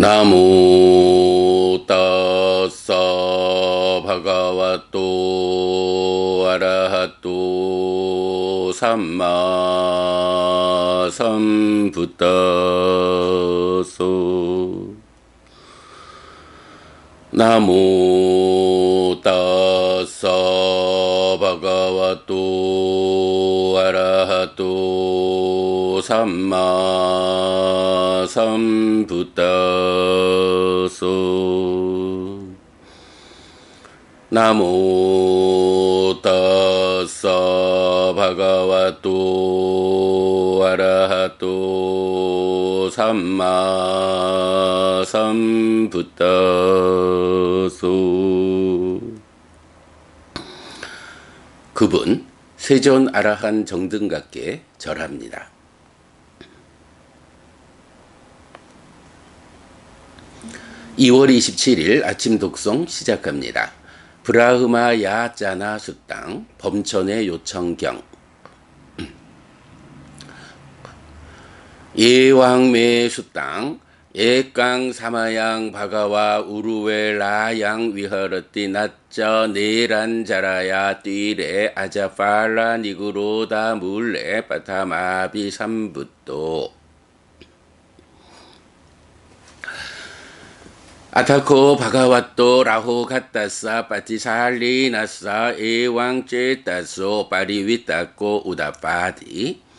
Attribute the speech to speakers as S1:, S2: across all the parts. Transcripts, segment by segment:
S1: 나무 따사 바가와또 아라하또 삼마 삼부따소 나무 따사 바가와또 아라하또 삼마 삼부따소 나무 따사 바가와또 아라하또 삼마 삼부따소 그분 세존 아라한 정등각께 절합니다. (2월 27일) 아침 독송 시작합니다. 브라흐마 야짜나 수땅 범천의 요청경 예왕매 수땅 예강 사마양 바가와 우루웨 라양 위허르띠 나짜 네란 자라야 띠레 아자팔라 니구로다 물레 빠타마비 삼붓도. 아타코 바가와또 라호 갔다사 빠티살리 나사 에왕제 따소 파리위따코 우다파디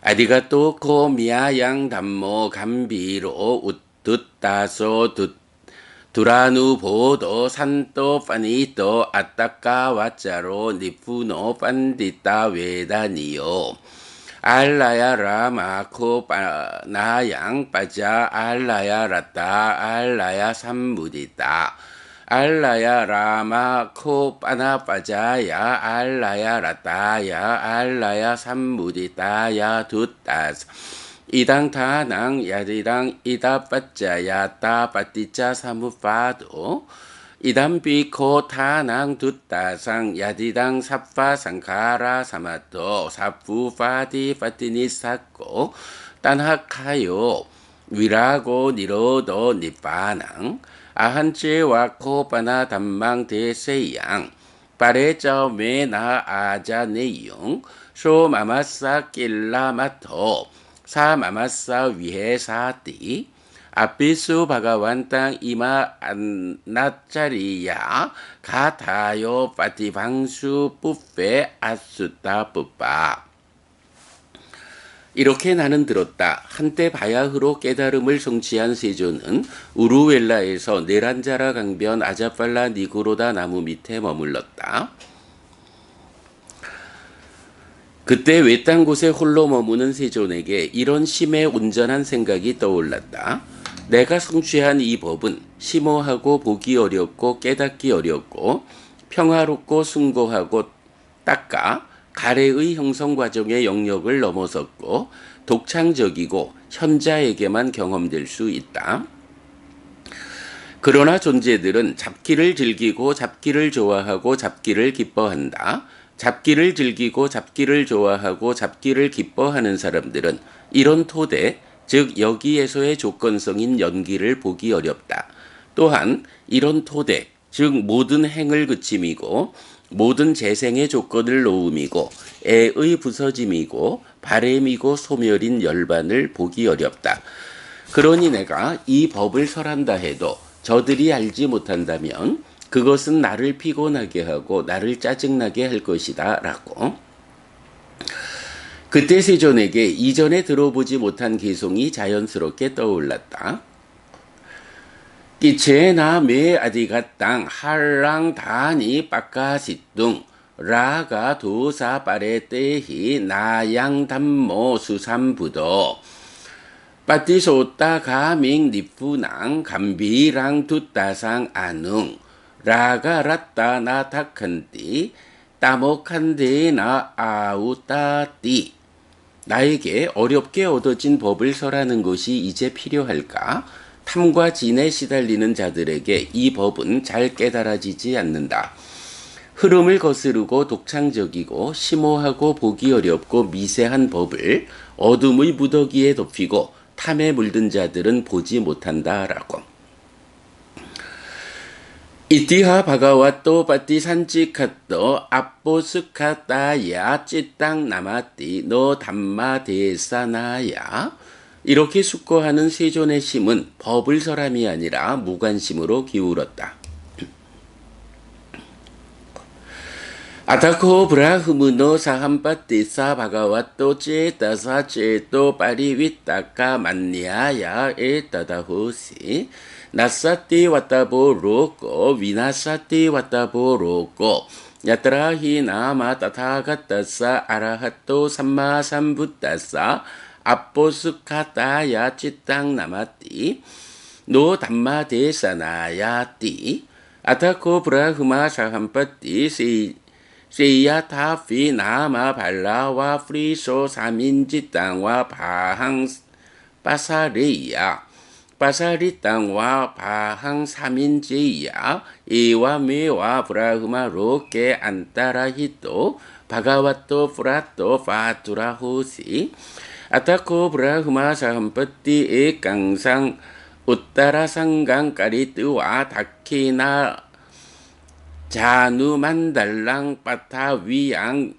S1: 아디가또 코 미아양 담모 감비로 우뚜따소 두 두라누 보도 산또 파니또 아따까 와짜로 니푸노 판디따 웨다니요. 알라야 라마코 나양 빠자 알라야 라따 알라야 삼무디따 알라야 라마 코 빠나 빠자야 알라야 라따야 알라야 삼무디따야 두따스. 이당 타낭 야디당 이다 빠자야 따 빠띠자 사무파도. 이담비코 타낭 두따상 야디당 삽파 상카라 사마토 사푸 파디 파티니 사코 딴하카요 위라고 니로도 니빠낭 아한체와 코바나 담망 대세양 빠레저 메나 아자 내용 소마마사 낄라마토 사마마사 위해사띠 아피수 바가완땅 이마 안나짜리야 가타요 파티방수 뿌페 아수타 뿌빠 이렇게 나는 들었다. 한때 바야흐로 깨달음을 성취한 세조는 우루웰라에서 네란자라 강변 아자팔라 니구로다 나무 밑에 머물렀다. 그때 외딴 곳에 홀로 머무는 세존에게 이런 심해 온전한 생각이 떠올랐다. 내가 성취한 이 법은 심오하고 보기 어렵고 깨닫기 어렵고 평화롭고 숭고하고 닦아 가래의 형성 과정의 영역을 넘어섰고 독창적이고 현자에게만 경험될 수 있다. 그러나 존재들은 잡기를 즐기고 잡기를 좋아하고 잡기를 기뻐한다. 잡기를 즐기고 잡기를 좋아하고 잡기를 기뻐하는 사람들은 이런 토대, 즉 여기에서의 조건성인 연기를 보기 어렵다. 또한 이런 토대, 즉 모든 행을 그침이고 모든 재생의 조건을 놓음이고 애의 부서짐이고 바램이고 소멸인 열반을 보기 어렵다. 그러니 내가 이 법을 설한다 해도 저들이 알지 못한다면 그것은 나를 피곤하게 하고 나를 짜증나게 할 것이다 라고 그때 세존에게 이전에 들어보지 못한 개송이 자연스럽게 떠올랐다. 끼체나 메 아디가 땅 할랑 다니 빠까시뚱 라가 도사 빠레떼히 나양 담모 수삼부도 빠띠소따 가밍 니푸낭 감비랑 두따상 아능 라가 라따 나타칸띠 따목한데 나 아우따띠 나에게 어렵게 얻어진 법을 설하는 것이 이제 필요할까? 탐과 진에 시달리는 자들에게 이 법은 잘 깨달아지지 않는다. 흐름을 거스르고 독창적이고 심오하고 보기 어렵고 미세한 법을 어둠의 무더기에 덮이고 탐에 물든 자들은 보지 못한다라고. 이티하 바가와또 바티 산치카또 아포스카타야 찌땅 나마띠 너 담마 대사나야 이렇게 숙고하는 세존의 심은 법을 설함이 아니라 무관심으로 기울었다. 아타코 브라흐무노 사함파티사 바가와또 제타사 제또 파리위타카 만니아야 에타다호시 나사티 와타보 로코 위나사티 와타보 로코 야트라히 나마 타타가타사 아라하토 삼마삼부타사 아포스카타야 치땅 나마띠 노 담마 데사나야띠. 아타코 브라흐마 사함파띠 세 세야타피 나마 발라와 프리소 사민지 땅과 바항 빠사레이야. 빠사리 땅과 바항 사민지야. 이와 메와 브라흐마 로케 안타라히토 바가와토 프라토 파투라호시 브라흐마 사함파띠 에 강상 우따라 상강 까리뜨와 다키나 자누만달랑 빠타 위앙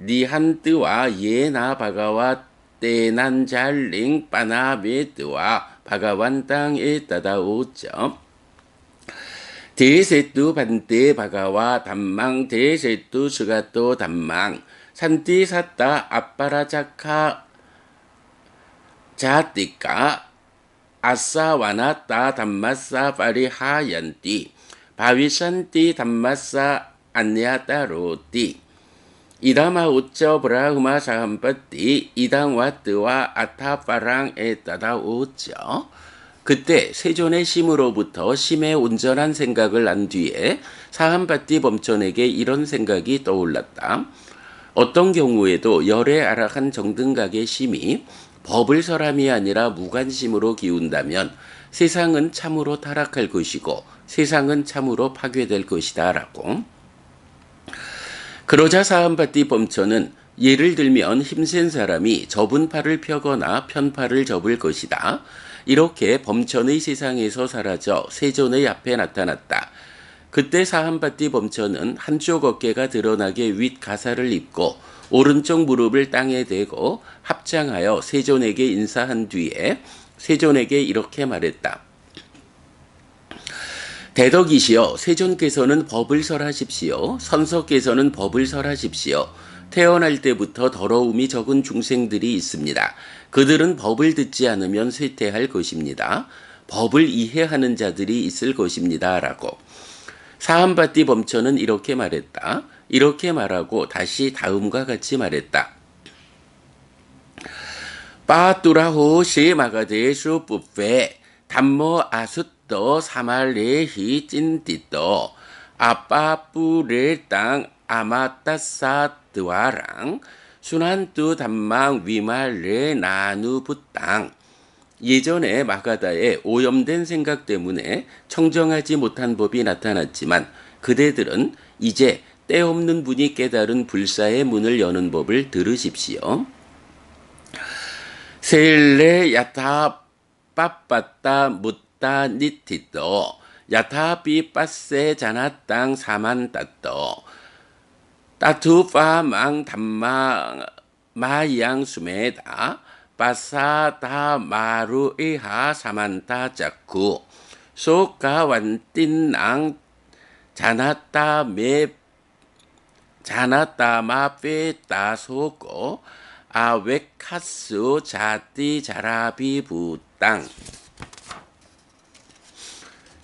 S1: 니한뜨와 예나 바가와 때난잘링 빠나베뜨와 바가완 땅에 따다오점 대세뚜 반대 바가와 담망 대세뚜 수가또 담망 산띠 샀다 아빠라자카 자띠까? 아싸와나 따 담마싸 파리하얀띠. 바위산띠 담마싸 안냐따로띠. 이다마 우쩌 브라흐마 사함빠띠. 이당와뜨와 아타파랑 에 따다 우쩌. 그때 세존의 심으로부터 심의 온전한 생각을 안 뒤에 사함바띠 범천에게 이런 생각이 떠올랐다. 어떤 경우에도 열의 아락한 정등각의 심이 법을 설함이 아니라 무관심으로 기운다면 세상은 참으로 타락할 것이고 세상은 참으로 파괴될 것이다 라고. 그러자 사함바띠 범처는 예를 들면 힘센 사람이 접은 팔을 펴거나 편팔을 접을 것이다. 이렇게 범천의 세상에서 사라져 세존의 앞에 나타났다. 그때 사함바띠 범천은 한쪽 어깨가 드러나게 윗 가사를 입고 오른쪽 무릎을 땅에 대고 합장하여 세존에게 인사한 뒤에 세존에게 이렇게 말했다. 대덕이시여 세존께서는 법을 설하십시오. 선석께서는 법을 설하십시오. 태어날 때부터 더러움이 적은 중생들이 있습니다. 그들은 법을 듣지 않으면 쇠퇴할 것입니다. 법을 이해하는 자들이 있을 것입니다. 라고. 사함바띠 범처는 이렇게 말했다. 이렇게 말하고 다시 다음과 같이 말했다. 빠뚜라호 시마가데수 부페 담모 아숫도 사말레히 찐띠도 아빠뿌레 땅 아마따사드와랑 순한뚜 담망 위말레 나누부땅 예전에 마가다의 오염된 생각 때문에 청정하지 못한 법이 나타났지만 그대들은 이제 때없는 분이 깨달은 불사의 문을 여는 법을 들으십시오. 세일레 야타 빠빠따 묻다 니티도 야타비 빠세 자나땅 사만따도 따투파 망 담마 마양 수메다 빠사다 마루이하 사만타 자쿠. 소가 완띵낭 자나따 메 자나따 마페 따소고 아웨카스 자띠 자라비 부땅.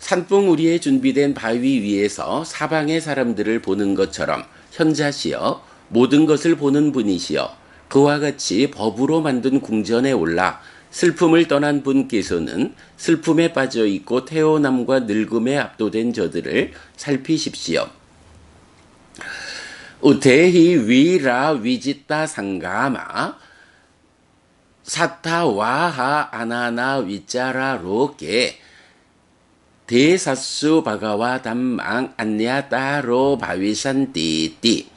S1: 산봉우리에 준비된 바위 위에서 사방의 사람들을 보는 것처럼 현자시여 모든 것을 보는 분이시여 그와 같이 법으로 만든 궁전에 올라 슬픔을 떠난 분께서는 슬픔에 빠져 있고 태어남과 늙음에 압도된 저들을 살피십시오. 우테히 위라 위지따 상가마 사타와하 아나나 위짜라 로게 대사수 바가와 담망 안냐따로 바위산띠띠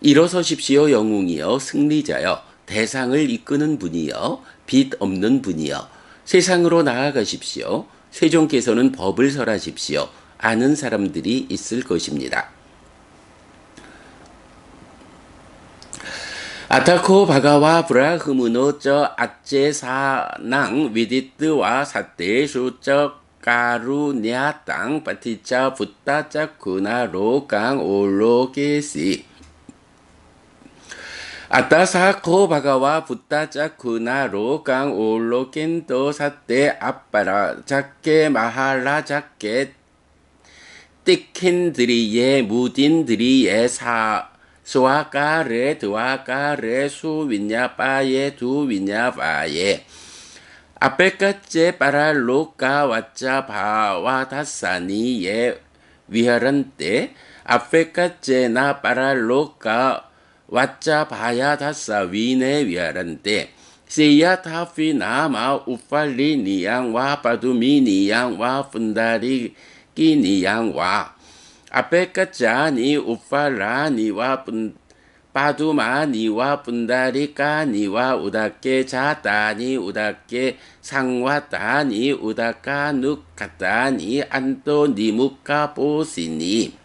S1: 일어서십시오 영웅이여 승리자여 대상을 이끄는 분이여 빛 없는 분이여 세상으로 나아가십시오. 세종께서는 법을 설하십시오. 아는 사람들이 있을 것입니다. 아타코 바가와 브라흐무노 저 아제사낭 위디뜨와 사테수 저 까루냐 땅 파티자 붓다자 구나로 강 올로게시 아타사코 바가와 붓다자 구나로 강 올로겐도 사테 아빠라 작게 마할라 작게 띠킨들이예 무딘들이예 사 수아까레 두아까레 수위냐빠예 두위냐빠예 앞에까지 빠랄로까 왓자 바와 다사니예 위하란때 앞에까지 나 빠랄로까 왓자 바야 다사 위네 위하란때 Siya tafi nama ufali niyang wa padumi niyang wa fundari kiniyang wa 아페까자니 우파라니와 분 빠두마 니와 분다리까 니와 우다께 자다니 우다께 상와다니 우다까 누카다니 안토 니무카 보시니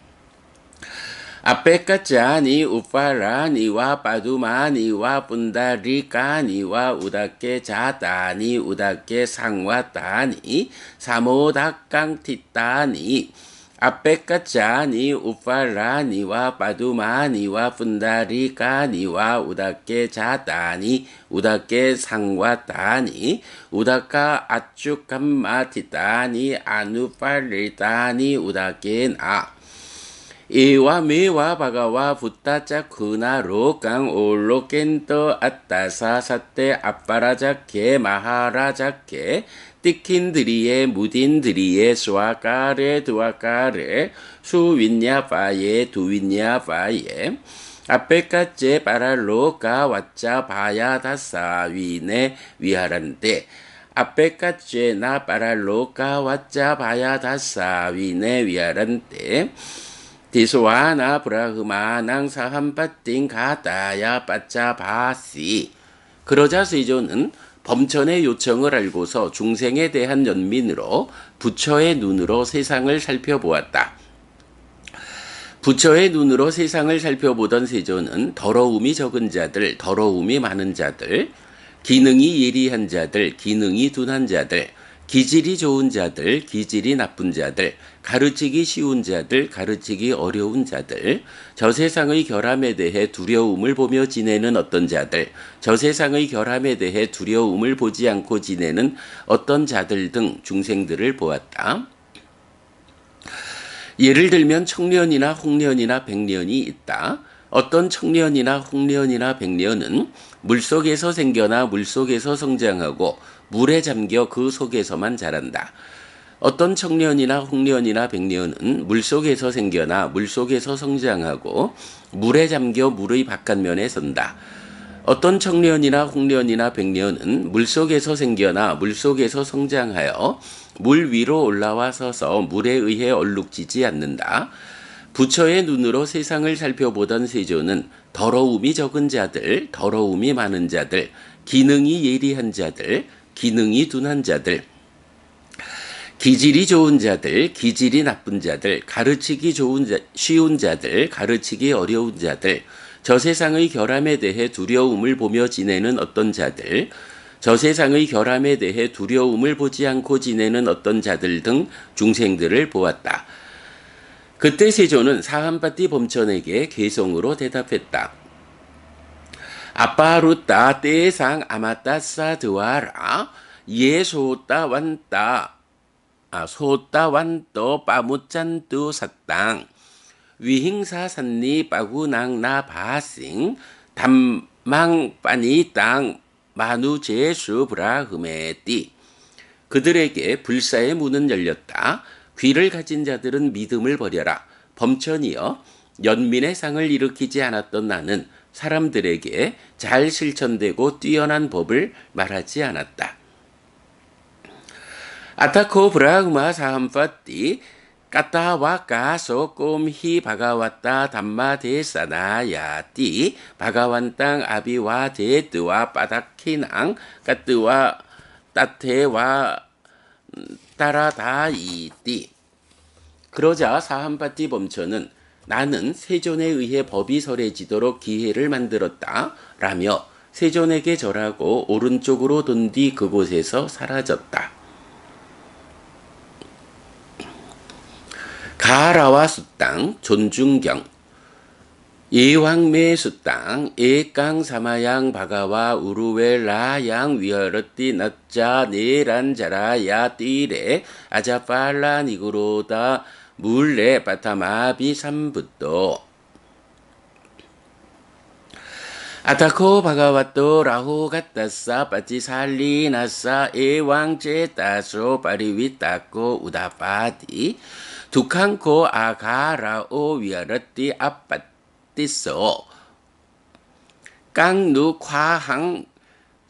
S1: 아페까자니 우파라니와 빠두마니와 분다리까니와 우다께 자다니 우다께 상와다니 사모다깡티다니 아페까자니 우파라니와 빠두마니와 분다리까니와 우다께 자다니 우다께 상와다니 우다까 아쭈감마티다니 아누팔리다니 우다께 나 이와 미와 바가와 붓다자 그나로 강 올로켄토 아따사 사테 아빠라자케 마하라자케 띠킨드리에 무딘드리에 수아까레 두아까레 수윈냐파예 두윈냐파예 앞에까지 빠랄로 가 왓자 바야 다사 위네 위하란데 앞에까지 나 빠랄로 가 왓자 바야 다사 위네 위하란데 디소아나 브라흐마 낭 사함빠띵 가다야 빠짜 바시 그러자 세조는 범천의 요청을 알고서 중생에 대한 연민으로 부처의 눈으로 세상을 살펴보았다. 부처의 눈으로 세상을 살펴보던 세조는 더러움이 적은 자들, 더러움이 많은 자들, 기능이 예리한 자들, 기능이 둔한 자들, 기질이 좋은 자들, 기질이 나쁜 자들, 가르치기 쉬운 자들, 가르치기 어려운 자들, 저 세상의 결함에 대해 두려움을 보며 지내는 어떤 자들, 저 세상의 결함에 대해 두려움을 보지 않고 지내는 어떤 자들 등 중생들을 보았다. 예를 들면 청년이나 홍년이나 백년이 있다. 어떤 청년이나 홍년이나 백년은 물속에서 생겨나 물속에서 성장하고 물에 잠겨 그 속에서만 자란다. 어떤 청년이나 홍년이나 백년은 물속에서 생겨나 물속에서 성장하고 물에 잠겨 물의 바깥면에 선다. 어떤 청년이나 홍년이나 백년은 물속에서 생겨나 물속에서 성장하여 물 위로 올라와 서서 물에 의해 얼룩지지 않는다. 부처의 눈으로 세상을 살펴보던 세조는 더러움이 적은 자들, 더러움이 많은 자들, 기능이 예리한 자들, 기능이 둔한 자들, 기질이 좋은 자들, 기질이 나쁜 자들, 가르치기 좋은 자, 쉬운 자들, 가르치기 어려운 자들, 저 세상의 결함에 대해 두려움을 보며 지내는 어떤 자들, 저 세상의 결함에 대해 두려움을 보지 않고 지내는 어떤 자들 등 중생들을 보았다. 그때 세조는 사한바티 범천에게 개성으로 대답했다. 아빠루따 때상 아마따사 드와라 예소따 완따 아, 소따 완또 빠무짠뚜 사땅 위행사 산니 빠구낭 나 바싱 담망 빠니 땅 마누 제수 브라흐메띠 그들에게 불사의 문은 열렸다. 귀를 가진 자들은 믿음을 버려라. 범천이여 연민의 상을 일으키지 않았던 나는 사람들에게 잘 실천되고 뛰어난 법을 말하지 않았다. 아타코 브라흐마 사함파띠 까타와 까소 꼼히 바가왔다 담마 데사나야띠 바가완 땅 아비와 데뜨와 빠닥키낭 까뜨와 따태와 따라다이띠. 그러자 사한파티 범처는 나는 세존에 의해 법이 설해지도록 기회를 만들었다. 라며 세존에게 절하고 오른쪽으로 돈 뒤 그곳에서 사라졌다. 가라와 수땅 존중경 예왕매 수땅 예강 사마양 바가와 우루ዌ 라양 위허르띠 넛자 네란 자라 띠레 아자팔라 니구로다 물레 바타마비 삼붓도 아타코 바가와또 라호 가따사 빠지살리 나사 에왕제 따소 파리위따코 우다파디. 두칸코 아가라오 위아르띠 아빠띠소. 깡누 과항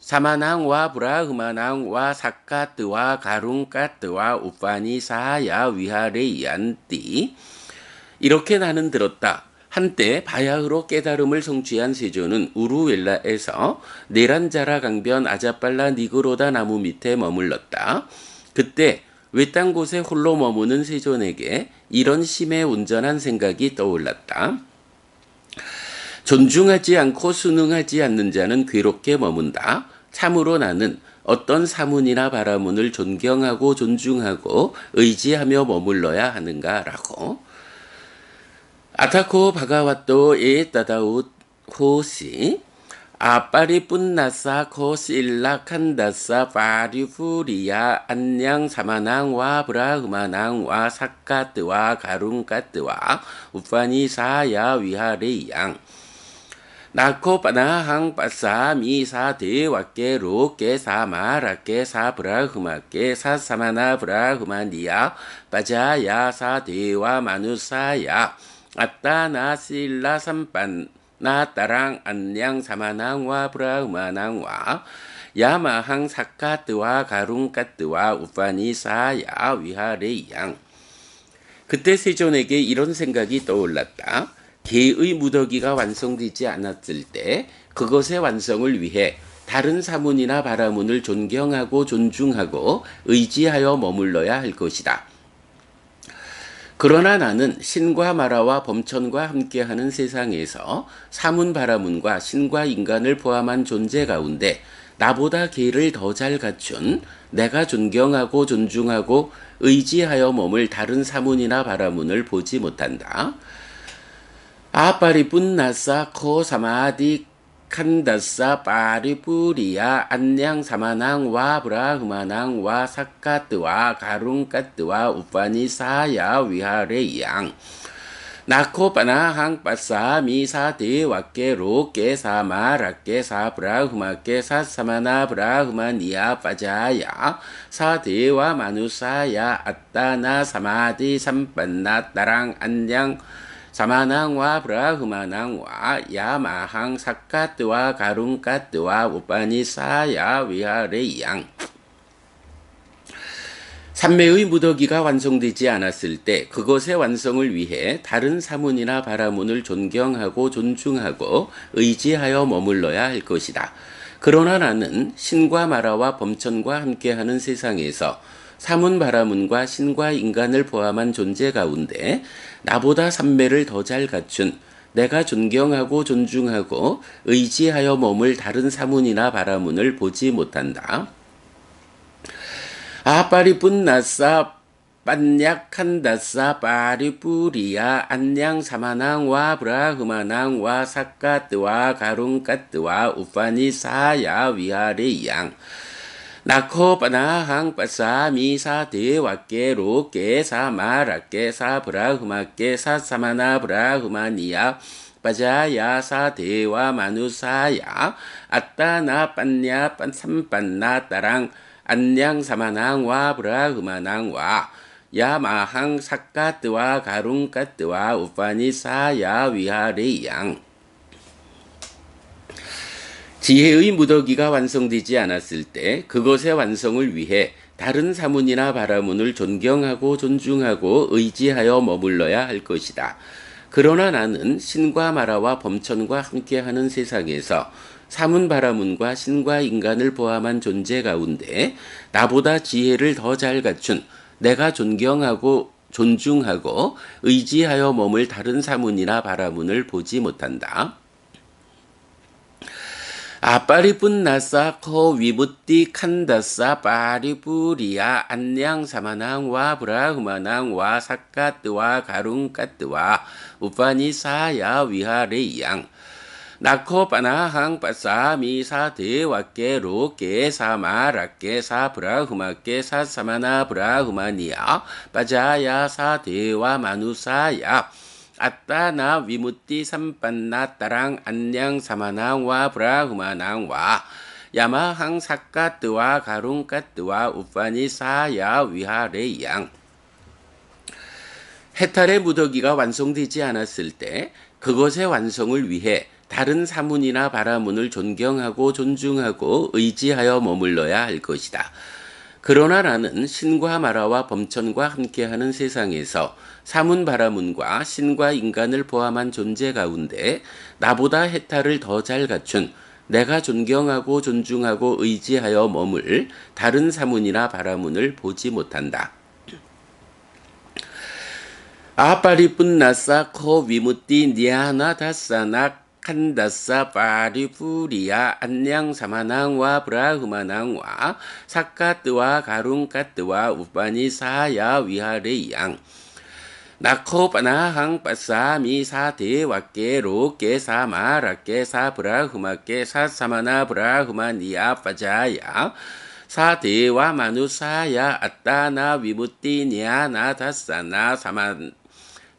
S1: 사마낭와 브라흐마낭와 사카트와 가룽카트와 우파니 사야 위하레이안띠 이렇게 나는 들었다. 한때 바야흐로 깨달음을 성취한 세조는 우루웰라에서 네란자라 강변 아자빨라 니그로다 나무 밑에 머물렀다. 그때 외딴 곳에 홀로 머무는 세존에게 이런 심에 온전한 생각이 떠올랐다. 존중하지 않고 순응하지 않는 자는 괴롭게 머문다. 참으로 나는 어떤 사문이나 바라문을 존경하고 존중하고 의지하며 머물러야 하는가라고. 아타코 바가와또 에 따다웃 호시 아빠리 뿐나사 코실라 칸다사 파리푸리야 안녕 사마낭 와 브라흐마낭 와 사카트와 가룽카트와 우파니 사야 위하레양 나코 빠나항 빠사 미사 대와께 로께 사마라께 사브라흐마께 사사마나 브라흐마니야 빠자야 사 대와 마누사야 아따나 실라 삼반 나따랑 안녕 사마낭와 브라흐마낭와 야마항 사카트와 가룽카트와 우파니 사야 위하레양 그때 세존에게 이런 생각이 떠올랐다. 개의 무더기가 완성되지 않았을 때 그것의 완성을 위해 다른 사문이나 바라문을 존경하고 존중하고 의지하여 머물러야 할 것이다. 그러나 나는 신과 마라와 범천과 함께하는 세상에서 사문 바라문과 신과 인간을 포함한 존재 가운데 나보다 개를 더 잘 갖춘 내가 존경하고 존중하고 의지하여 머물 다른 사문이나 바라문을 보지 못한다. 아빠리 뿐 나사 코 사마디 칸다사 파리푸리야 안녕 사마낭 와 브라흐마낭 와 사카트와 가룽카트와 우파니 사야 위하레양 나코 바나항 빠사 미사 대와께 로께 사마 라께 사브라흐마께 사사마나 브라흐마니야 빠자야 사대와 마누사야 아따나 사마디 삼반나 따랑 안녕 사마낭와 브라흐마낭와 야마항 사카트와 가룽카트와 우파니 사야 위하레양 삼매의 무더기가 완성되지 않았을 때 그것의 완성을 위해 다른 사문이나 바라문을 존경하고 존중하고 의지하여 머물러야 할 것이다. 그러나 나는 신과 마라와 범천과 함께하는 세상에서 사문 바라문과 신과 인간을 포함한 존재 가운데 나보다 삼매를 더 잘 갖춘 내가 존경하고 존중하고 의지하여 머물 다른 사문이나 바라문을 보지 못한다. 아빠리 뿐 나싸 빤약한다싸 파리뿌리야 안녕 사마낭 와 브라흐마낭 와 사카트와 가룽카트와 우파니 사야 위하레양 나코 바나항 빠사 미사 대와께 로께 사마라께 사브라흐마께 사사마나 브라흐마니야 빠자야 사 대와 마누사야 아따나 빤냐 빤 삼빤나 따랑 안녕 사마낭와 브라흐마낭와 야마항 사카트와 가룽카트와 우파니 사야 위하레양 지혜의 무더기가 완성되지 않았을 때 그것의 완성을 위해 다른 사문이나 바라문을 존경하고 존중하고 의지하여 머물러야 할 것이다. 그러나 나는 신과 마라와 범천과 함께하는 세상에서 사문 바라문과 신과 인간을 포함한 존재 가운데 나보다 지혜를 더 잘 갖춘 내가 존경하고 존중하고 의지하여 몸을 다른 사문이나 바라문을 보지 못한다. 아빠리뿐 나사 코 위부띠 칸다사 빠리부리아 안냥 사마낭 와 브라흐마낭 와 사카뜨와 가룽까뜨와. 우파니 사야 위하레양. 나코 빠나항 빠사 미사 대와께 로께 사마라께 사 브라흐마께 사 사마나 브라흐마니아 빠자야 사 대와 마누사야 아따나 위무띠 삼빤나 따랑 안녕 사마낭 와 브라흐마낭 와 야마항 사까뜨와 가룽까뜨와 우파니 사야 위하레양 해탈의 무더기가 완성되지 않았을 때 그것의 완성을 위해 다른 사문이나 바라문을 존경하고 존중하고 의지하여 머물러야 할 것이다. 그러나 나는 신과 마라와 범천과 함께하는 세상에서 사문 바라문과 신과 인간을 포함한 존재 가운데 나보다 해탈을 더 잘 갖춘 내가 존경하고 존중하고 의지하여 머물 다른 사문이나 바라문을 보지 못한다. 아빠리뿐 나사 코 위무띠 니아나 다사나 칸다사 파리푸리아 안녕 사마낭와 브라흐마낭와 사카뜨와 가룽까뜨와 우파니 사야 위하레양 나코 바나항 빠사미 사대 와께 로께 사마라께 사브라흐마께 사사마나 브라흐마니아 파자야 사대와 마누사야 아따나 위무띠니아 나다사나 사만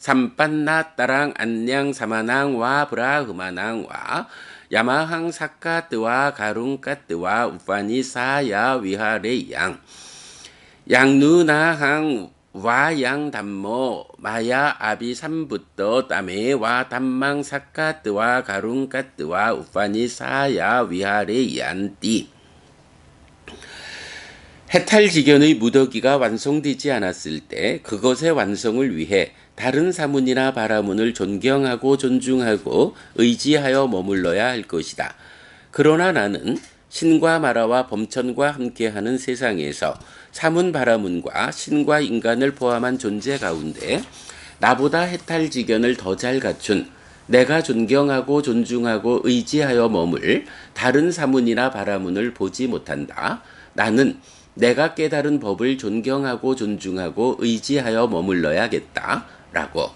S1: 삼빤나 따랑 안녕 사마낭 와 브라흐마낭 와. 야마항 사카뜨와 가룽까뜨와 우파니 사야 위하레양. 양누나항 와양 담모 마야 아비 삼부터 따메 와 담망 사카뜨와 가룽까뜨와 우파니 사야 위하레얀띠. 해탈지견의 무더기가 완성되지 않았을 때 그것의 완성을 위해 다른 사문이나 바라문을 존경하고 존중하고 의지하여 머물러야 할 것이다. 그러나 나는 신과 마라와 범천과 함께하는 세상에서 사문 바라문과 신과 인간을 포함한 존재 가운데 나보다 해탈지견을 더 잘 갖춘 내가 존경하고 존중하고 의지하여 머물 다른 사문이나 바라문을 보지 못한다. 나는 내가 깨달은 법을 존경하고 존중하고 의지하여 머물러야겠다. 라고.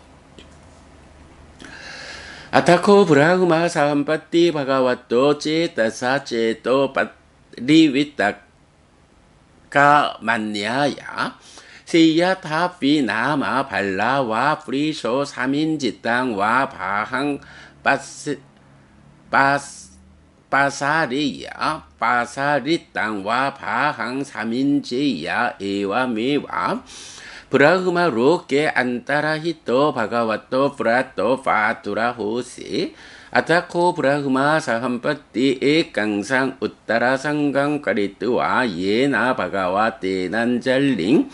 S1: 아타코 브라흐마 사함파띠 바가와또 제타사 제또 리위타카 만냐야. 세야 타피 나마 발라와 프리쇼 삼인지땅와 바항 바스 바스 바사리야. 바사리 땅과 바항 삼인제야. 에와 메와 브라흐마 로케 안타라히토 바가와토 프라토 파투라 호시 아타코 브라흐마 사함파띠 에깡상 우따라 상강 까리뜨와 예나 바가와 테난잘링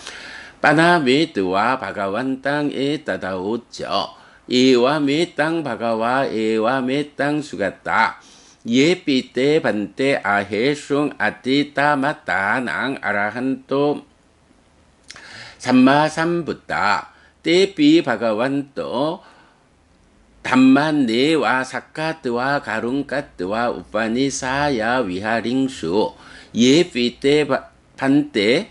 S1: 빠나메뜨와 바가완 땅에 따다오죠 에와 메땅 바가와 에와 메땅 수갔다 예삐때 반때 아헤숭 아띠따마따낭 아라한토 삼마삼부따 때비 바가완또 담만 네와 사카트와 가룽까트와 우파니 사야 위하링수. 예삐때 반때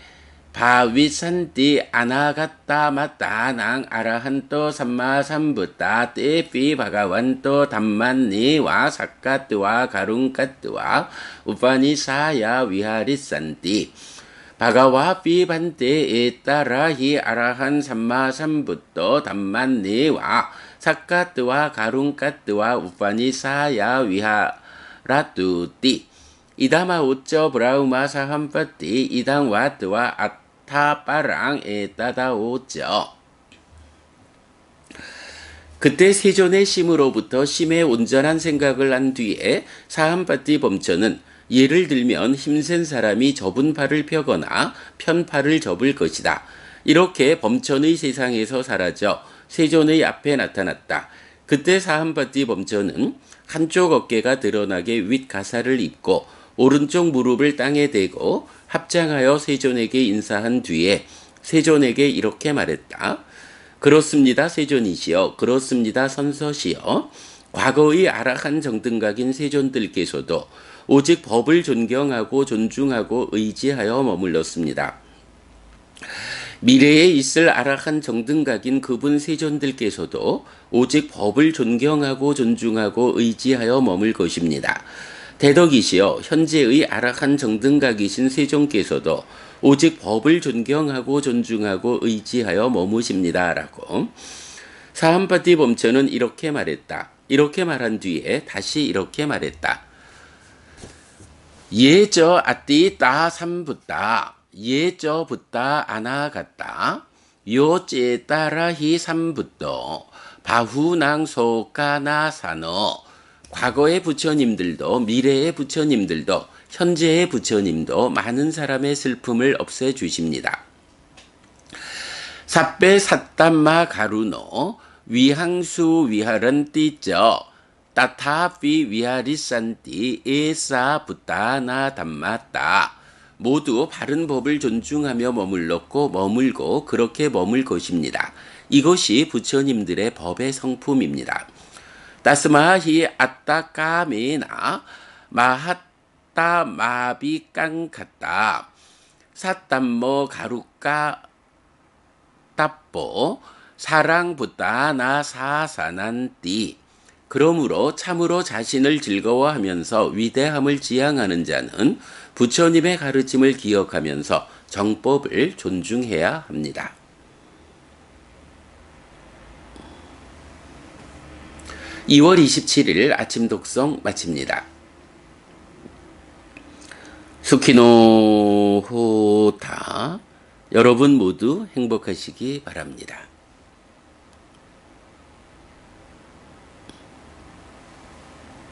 S1: 바위산띠 아나가따 마따낭 아라한토 삼마삼부따 때비 바가완토 담만니와 사카트와 가룽까트와 우파니 사야 위하리산띠 바가와 비반테 에따라 히 아라한 삼마삼부터 담만네와 사카트와 가룽까트와 우파니 사야 위하라뚜띠. 이다마 우쩌 브라우마 사함파띠 이당 와트와 아타빠랑 에따다 오쩌. 그때 세존의 심으로부터 심의 온전한 생각을 한 뒤에 사함파띠 범처는 예를 들면 힘센 사람이 접은 팔을 펴거나 편 팔을 접을 것이다. 이렇게 범천의 세상에서 사라져 세존의 앞에 나타났다. 그때 사한파티 범처는 한쪽 어깨가 드러나게 윗 가사를 입고 오른쪽 무릎을 땅에 대고 합장하여 세존에게 인사한 뒤에 세존에게 이렇게 말했다. 그렇습니다, 세존이시여. 그렇습니다, 선서시여. 과거의 아락한 정등각인 세존들께서도 오직 법을 존경하고 존중하고 의지하여 머물렀습니다. 미래에 있을 아락한 정등각인 그분 세존들께서도 오직 법을 존경하고 존중하고 의지하여 머물 것입니다. 대덕이시여 현재의 아락한 정등각이신 세존께서도 오직 법을 존경하고 존중하고 의지하여 머무십니다라고 사한파티 범처는 이렇게 말했다. 이렇게 말한 뒤에 다시 이렇게 말했다. 예저 아띠 따 삼붓다 예저 붓다 아나갔다 요제 따라 히 삼붓도 바후낭 소까나 사너 과거의 부처님들도 미래의 부처님들도 현재의 부처님도 많은 사람의 슬픔을 없애 주십니다. 삿배 삿담마 가루노 위항수 위하른 띠저 따타피 위하리산띠 에사 부타나 담마따 모두 바른 법을 존중하며 머물렀고 머물고 그렇게 머물 것입니다. 이것이 부처님들의 법의 성품입니다. 따스마히 아따까메나 마하따 마비깡갔다 사땀모 가루까 따뽀 사랑부따 나 사사난띠 그러므로 참으로 자신을 즐거워하면서 위대함을 지향하는 자는 부처님의 가르침을 기억하면서 정법을 존중해야 합니다. (2월 27일) 아침 독성 마칩니다. 수키노 호타 여러분 모두 행복하시기 바랍니다.